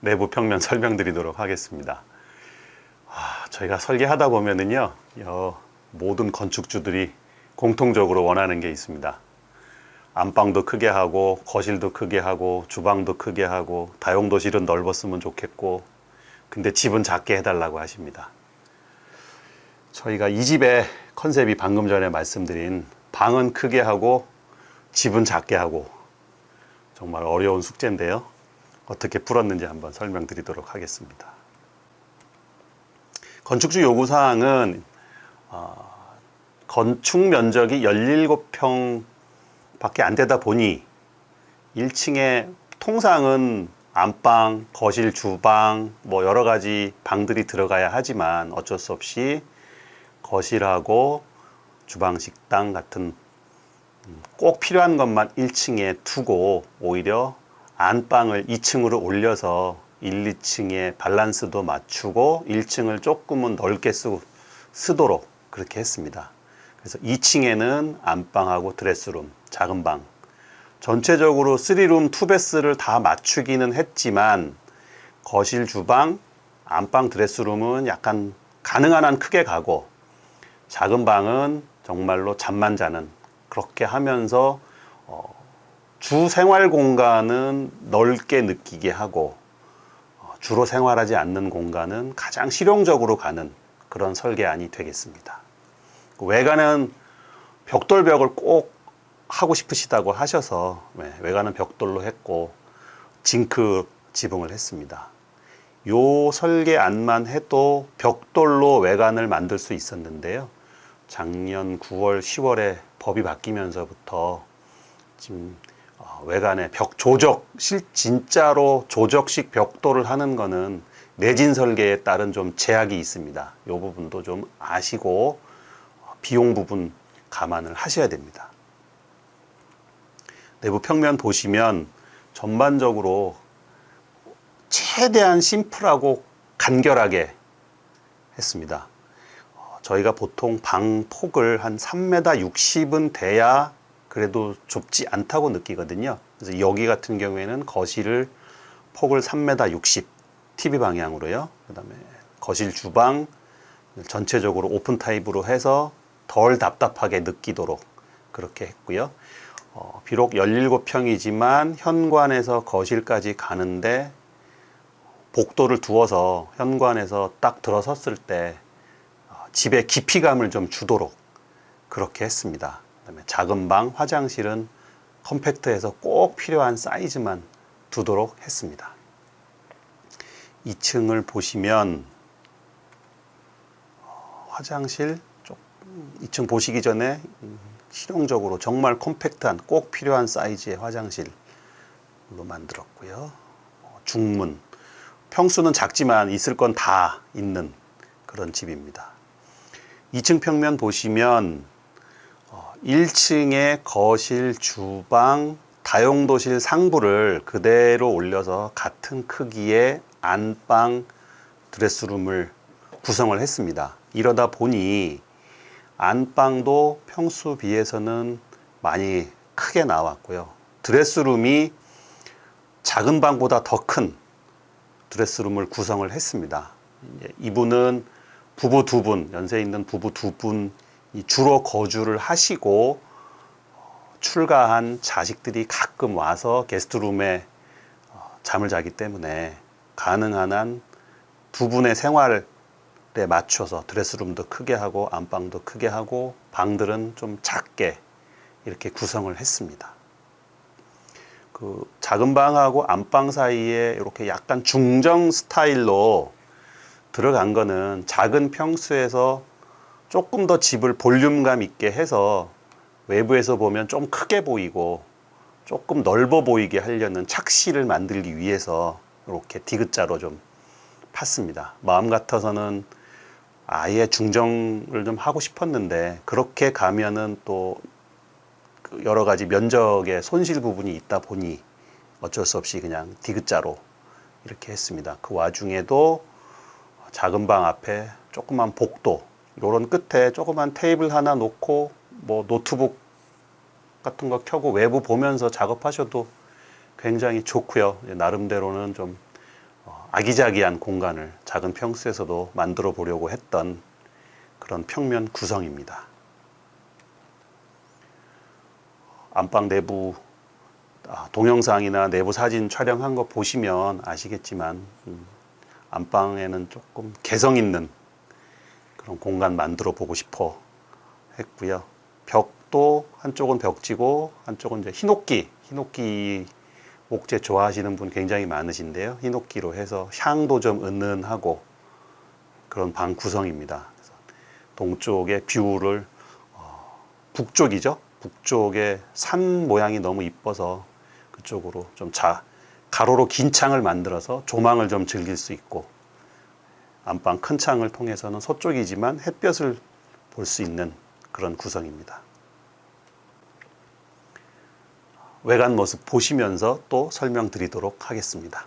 내부 평면 설명드리도록 하겠습니다. 아, 저희가 설계하다 보면은요, 여, 모든 건축주들이 공통적으로 원하는 게 있습니다. 안방도 크게 하고, 거실도 크게 하고, 주방도 크게 하고, 다용도실은 넓었으면 좋겠고, 근데 집은 작게 해달라고 하십니다. 저희가 이 집의 컨셉이 방금 전에 말씀드린 방은 크게 하고, 집은 작게 하고, 정말 어려운 숙제인데요. 어떻게 풀었는지 한번 설명드리도록 하겠습니다. 건축주 요구사항은 어, 건축 면적이 17평 밖에 안 되다 보니 1층에 통상은 안방, 거실, 주방 뭐 여러 가지 방들이 들어가야 하지만 어쩔 수 없이 거실하고 주방, 식당 같은 음, 꼭 필요한 것만 1층에 두고 오히려 안방을 2층으로 올려서 1, 2층의 밸런스도 맞추고 1층을 조금은 넓게 쓰, 쓰도록 그렇게 했습니다. 그래서 2층에는 안방하고 드레스룸, 작은 방. 전체적으로 3룸, 2베스를 다 맞추기는 했지만 거실, 주방, 안방, 드레스룸은 약간 가능한 한 크게 가고 작은 방은 정말로 잠만 자는 그렇게 하면서 어, 주 생활 공간은 넓게 느끼게 하고 어, 주로 생활하지 않는 공간은 가장 실용적으로 가는 그런 설계안이 되겠습니다. 외관은 벽돌벽을 꼭 하고 싶으시다고 하셔서 네, 외관은 벽돌로 했고 징크 지붕을 했습니다. 요 설계안만 해도 벽돌로 외관을 만들 수 있었는데요. 작년 9월, 10월에 법이 바뀌면서부터 지금 어, 외관에 벽 조적, 실 진짜로 조적식 벽돌을 하는 거는 내진 설계에 따른 좀 제약이 있습니다. 이 부분도 좀 아시고 어, 비용 부분 감안을 하셔야 됩니다. 내부 평면 보시면 전반적으로 최대한 심플하고 간결하게 했습니다. 어, 저희가 보통 방 폭을 한 3m 60은 돼야 그래도 좁지 않다고 느끼거든요. 그래서 여기 같은 경우에는 거실을 폭을 3m 60 TV 방향으로요. 그다음에 거실 주방 전체적으로 오픈 타입으로 해서 덜 답답하게 느끼도록 그렇게 했고요. 어, 비록 17평이지만 현관에서 거실까지 가는데 복도를 두어서 현관에서 딱 들어섰을 때 어, 집의 깊이감을 좀 주도록 그렇게 했습니다. 그다음에 작은 방, 화장실은 컴팩트해서 꼭 필요한 사이즈만 두도록 했습니다. 2층을 보시면 어, 화장실 쪽 2층 보시기 전에 음, 실용적으로 정말 컴팩트한 꼭 필요한 사이즈의 화장실로 만들었고요. 어, 중문 평수는 작지만 있을 건 다 있는 그런 집입니다. 2층 평면 보시면 1층에 거실, 주방, 다용도실 상부를 그대로 올려서 같은 크기의 안방, 드레스룸을 구성을 했습니다. 이러다 보니 안방도 평수 비해서는 많이 크게 나왔고요. 드레스룸이 작은 방보다 더 큰 드레스룸을 구성을 했습니다. 이분은 부부 두 분, 연세 있는 부부 두 분 주로 거주를 하시고 어, 출가한 자식들이 가끔 와서 게스트룸에 어, 잠을 자기 때문에 가능한 한 두 분의 생활에 맞춰서 드레스룸도 크게 하고 안방도 크게 하고 방들은 좀 작게 이렇게 구성을 했습니다. 그 작은 방하고 안방 사이에 이렇게 약간 중정 스타일로 들어간 거는 작은 평수에서 조금 더 집을 볼륨감 있게 해서 외부에서 보면 좀 크게 보이고 조금 넓어 보이게 하려는 착시를 만들기 위해서 이렇게 디귿자로 좀 팠습니다. 마음 같아서는 아예 중정을 좀 하고 싶었는데 그렇게 가면은 또그 여러 가지 면적의 손실 부분이 있다 보니 어쩔 수 없이 그냥 디귿자로 이렇게 했습니다. 그 와중에도 작은 방 앞에 조그만 복도 요런 끝에 조그만 테이블 하나 놓고 뭐 노트북 같은 거 켜고 외부 보면서 작업하셔도 굉장히 좋고요. 나름대로는 좀 어, 아기자기한 공간을 작은 평수에서도 만들어 보려고 했던 그런 평면 구성입니다. 안방 내부 아, 동영상이나 내부 사진 촬영한 거 보시면 아시겠지만 음, 안방에는 조금 개성 있는 그런 공간 만들어 보고 싶어 했고요. 벽도 한쪽은 벽지고 한쪽은 이제 히노끼, 히노끼 목재 좋아하시는 분 굉장히 많으신데요. 히노끼로 해서 향도 좀 은은하고 그런 방 구성입니다. 동쪽의 뷰를 어, 북쪽이죠. 북쪽에 산 모양이 너무 이뻐서 그쪽으로 좀 자, 가로로 긴 창을 만들어서 조망을 좀 즐길 수 있고 안방 큰 창을 통해서는 서쪽이지만 햇볕을 볼 수 있는 그런 구성입니다. 외관 모습 보시면서 또 설명드리도록 하겠습니다.